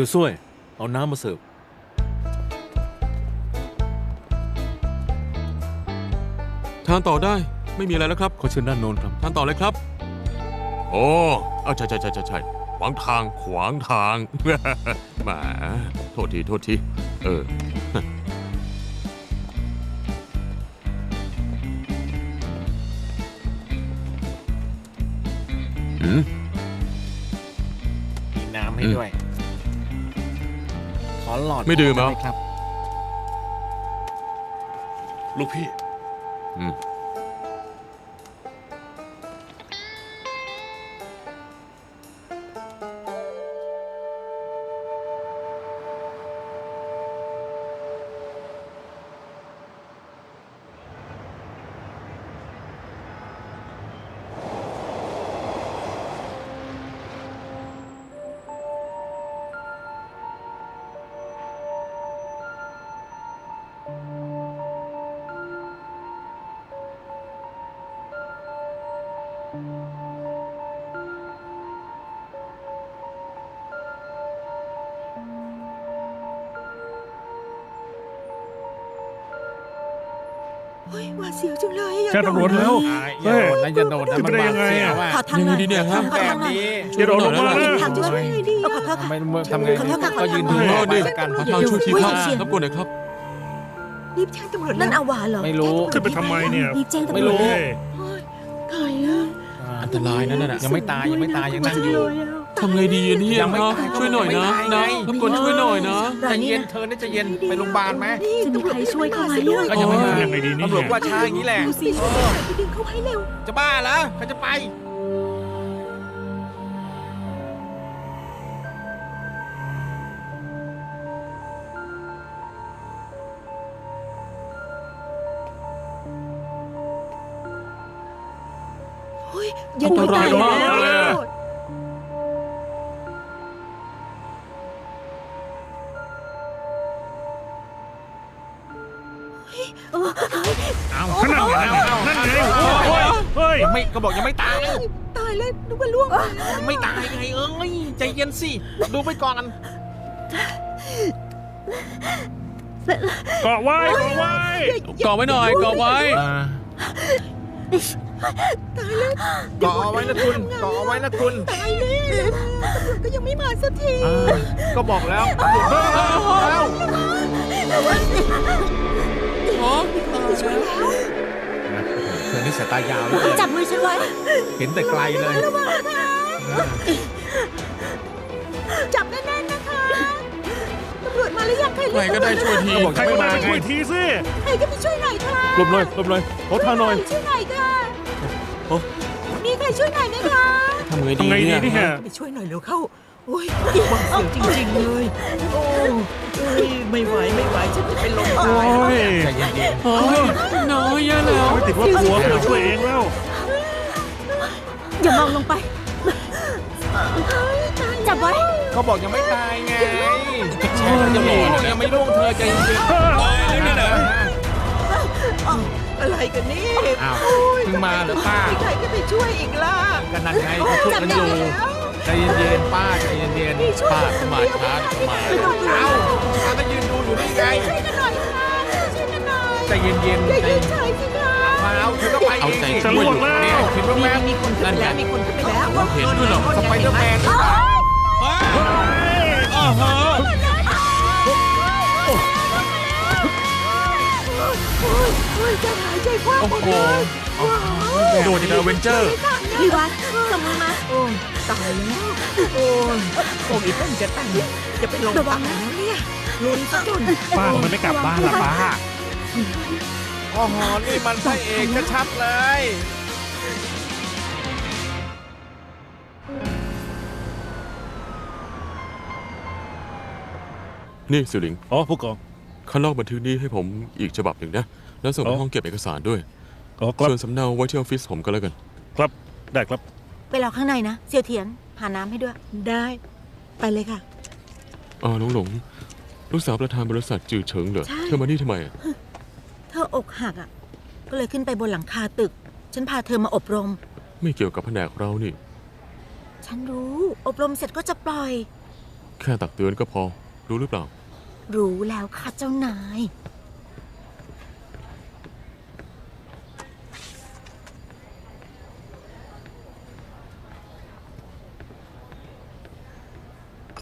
ซียวซ่วย เอาน้ำมาเสิร์ฟ ทานต่อได้ไม่มีอะไรแล้วครับขอเชิญด้านโน้นครับ ทานต่อเลยครับ โอ้เอาใช่ใช่ใช่ใช่ใช่ขวางทางขวางทาง แหมโทษที โทษที เอออืม มีน้ำให้อืมด้วยข อหลอดไม่ดื่มเหรอด้หครับ ลูกพี่ อืม หวาดเสียวจังเลยอยากแจ้งตำรวจโดนแล้ว อ่าอย่าโดนนะอย่าโดนนะจะมันไปได้บาดยังไงเสียอะวอะขอทางหน่อยยังไงดีเนี่ยครับ ขอแบทาบงหน่อยนี้เดี๋ยวโดนลงมามีนะ ทางช่วยยังไงดีเอาอะขอโทษค่ะ ไม่ทำไงขอโทษค่ะขอก็โทษยืนค่ะดูเออดิไปกันขอทางช่วยทีอุ๊ยครับเสียงรบกวนหน่อยครับ รีบแจ้งตำรวจนั่นอาวาเหรอไม่รู้ ขึ้นไปทำไมเนี่ยรีบแจ้งตำรวจไม่รู้ เฮ้ยใครอะอันตรายนะนั่นน่ะยังไม่ตายยังไม่ตายยังนั่งอยู่ ทำไงดีอะเนี่ยยังไม่เนาะตายก็ช่วยหน่อยนะยังไม่ตายไง นะรบกวนช่วยหน่อยนะ ใจเย็นเธอนี่ใจเย็นไปโรงพยาบาลไหมนี่จะมีใครช่วยเขาไหมอะก็ยังไม่มายังไงดีเนี่ย ตำรวจว่าช้าอย่างนี้แหละ ดูสิช่วยหน่อยไปดึงเขาให้เร็ว จะบ้าเหรอใครจะไป เฮ้ยอย่าอันตรายมากแล้วเลย ไม่ก็บอกยังไม่ตาย ตายแล้วนึกว่าล่วงไปยังไม่ตายไงเอ้ยใจเย็นสิ ดูไปก่อนเกาะไว้เกาะไว้เกาะไว้หน่อยเกาะไว้เกาะเอาไว้นะคุณเกาะเอาไว้นะคุณตายแล้วตำรวจก็ยังไม่มาสักทีอ่าก็บอกแล้วแล้วอ๋อ เธอนี่สายตายาวเหลยจับมือฉันไว้ เห็นแต่ไกลเลยจับแน่นๆนะคะตำรวจมาหรือยังใครใครก็ได้ช่วยทีก็บอกใครจะก็ไม่ได้มาไปไงช่วยทีสิใครก็ไปช่วยหน่อยค่ะหลบหน่อยหลบหน่อยขอทางหน่อยช่วยหน่อยค่ะโอ้มีใครช่วยหน่อยไหมคะ ทำไงดีทำไงดีเนี่ยเนี่ยไปช่วยหน่อยเร็วเข้า โอ้ยหวาดเสียวจริงๆเลย โอ้ยไม่ไหวไม่ไหวฉันจะเป็นลมโอ้ตายแล้วยใจเย็นโอ้ยน้อยแย่แล้วไม่ติดว่าผัวไปช่วยเองแล้วอย่ามองลงไป จับไว้ๆก็บอกยังไม่ตายไงแช่ยังไม่ล่วงยังไม่ล่วงเธอใจเย็นๆ อะไรกันนี่อ้าวโอ้ยเพิ่งมาเหรอป้า ใครก็ไปช่วยอีกล่ะกันนั่นไงเขาช่วยกันอยู่ใจเย็นๆป้าใจเย็นนี่ช่วยป้ากันเข้ามาช้าเดี๋ยวก็มาไม่ต้องๆเอ้าป้าก็ยืนดูอยู่นี่ไงช่วยกันหน่อยค่ะช่วยกันหน่อยใจเย็นๆอย่าใจยืเย็นนเฉยสิคะๆมาเอาเธอก็ไปเองสิจะล่วงแล้วเนี่ยเห็นว่าแม่มีคนขึ้นไปแล้วมีคนขึ้นไปแล้วเห็นด้วยเหรอสไปเดอร์แมนหรือเปล่าอ้าวฮะโอ้ยโอ้ยจะหายใจคว่ำโอ้หมดโหเลยว้าวโดดจากอเวนเจอร์พี่วัดจับมือมาโอ้ยตายแล้วโอ้ยโอ้ยเพิ่งจะตั้งจะเป็นลมตายแล้วเนี่ยลุ้นซะจนป้าทำไมไม่กลับบ้านล่ะป้าโอ้โหนี่มันพระเอกชัดๆเลยนี่สิวหลิง อ๋อผู้กอง คันลอกบันทึกนี้ให้ผมอีกฉบับหนึ่งนะ แล้วส่งไปอ๋อห้องเก็บเอกสารด้วยอ๋อครับส่วนสำเนาไว้ที่ออฟฟิศผมก็แล้วกัน ครับได้ครับ ไปรอข้างในนะเสี่ยวเทียนหาน้ำให้ด้วย ได้ ไปเลยค่ะอ๋อน้องหลงลูกสาวประธานบริษัทจือเฉิงเหรอใช่เธอมานี่ทำไมอะเธออกหักอะ ก็เลยขึ้นไปบนหลังคาตึก ฉันพาเธอมาอบรม ไม่เกี่ยวกับแผนกเรานี่ ฉันรู้ อบรมเสร็จก็จะปล่อย แค่ตักเตือนก็พอ รู้หรือเปล่า รู้แล้วค่ะเจ้านาย